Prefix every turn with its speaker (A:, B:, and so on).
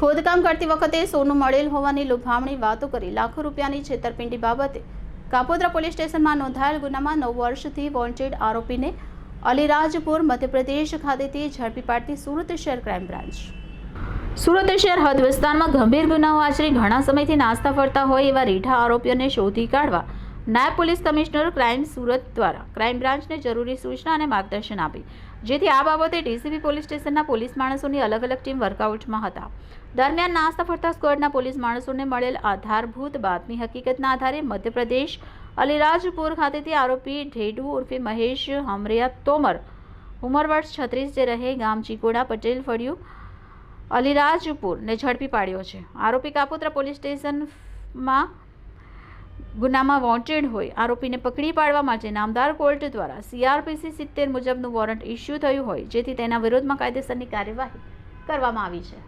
A: ખોદકામ કરતી વખતે સોનું મળેલ હોવાની લુભામણી વાતો કરી લાખો રૂપિયાની છેતરપિંડી બાબતે કાપોદ્રા પોલીસ સ્ટેશનમાં નોંધાયેલ ગુનામાં નવ વર્ષથી વોન્ટેડ આરોપીને અલીરાજપુર, મધ્યપ્રદેશ ખાતેથી ઝડપી પાડતી સુરત શહેર ક્રાઇમ બ્રાન્ચ. સુરત શહેર હદ વિસ્તારમાં ગંભીર ગુનાઓ આચરી ઘણા સમયથી નાસ્તા ફરતા હોય એવા રીઢા આરોપીઓને શોધી કાઢવા નાયબ પોલીસ કમિશનર ક્રાઇમ સુરત દ્વારા ક્રાઇમ બ્રાન્ચને જરૂરી સૂચના અને માર્ગદર્શન આપી. જેથી આ બાબતે ડીસીબી પોલીસ સ્ટેશનના પોલીસ માણસોની અલગ અલગ ટીમ વર્કઆઉટમાં હતા. દરમિયાન નાસ્તા ફરતા સ્ક્વોડના પોલીસ માણસોને મળેલ આધારભૂત બાતમી હકીકતના આધારે મધ્યપ્રદેશ, અલીરાજપુર ખાતેથી આરોપી ઢેડુ ઉર્ફે મહેશ હમરિયા તોમર, ઉંમર વર્ષ છત્રીસ જે રહે, ગામ ચીકોડા, પટેલ ફળિયું, અલીરાજપુરને ઝડપી પાડ્યો છે. આરોપી કાપોદ્રા પોલીસ સ્ટેશનમાં ગુનામાં વોન્ટેડ હોય, આરોપીને પકડી પાડવા માટે નામદાર કોર્ટ દ્વારા સીઆરપીસી સિત્તેર મુજબનું વોરંટ ઇસ્યુ થયું હોય, જેથી તેના વિરોધમાં કાયદેસરની કાર્યવાહી કરવામાં આવી છે.